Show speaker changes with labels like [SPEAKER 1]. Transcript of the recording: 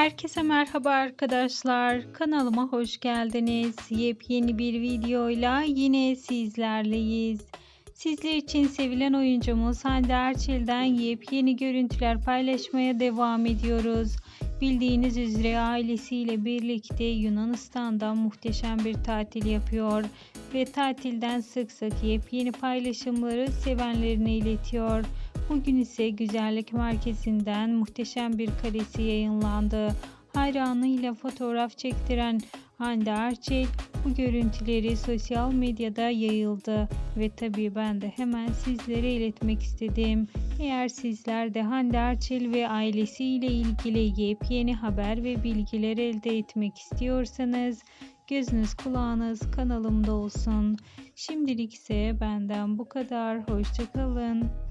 [SPEAKER 1] Herkese merhaba arkadaşlar. Kanalıma hoş geldiniz. Yepyeni bir videoyla yine sizlerleyiz. Sizler için sevilen oyuncumuz Hande Erçel'den yepyeni görüntüler paylaşmaya devam ediyoruz. Bildiğiniz üzere ailesiyle birlikte Yunanistan'da muhteşem bir tatil yapıyor ve tatilden sık sık yepyeni paylaşımları sevenlerine iletiyor. Bugün ise güzellik merkezinden muhteşem bir karesi yayınlandı. Hayranıyla fotoğraf çektiren Hande Erçel bu görüntüleri sosyal medyada yayıldı ve tabii ben de hemen sizlere iletmek istedim. Eğer sizler de Hande Erçel ve ailesiyle ilgili yepyeni haber ve bilgiler elde etmek istiyorsanız gözünüz kulağınız kanalımda olsun. Şimdilik ise benden bu kadar. Hoşçakalın.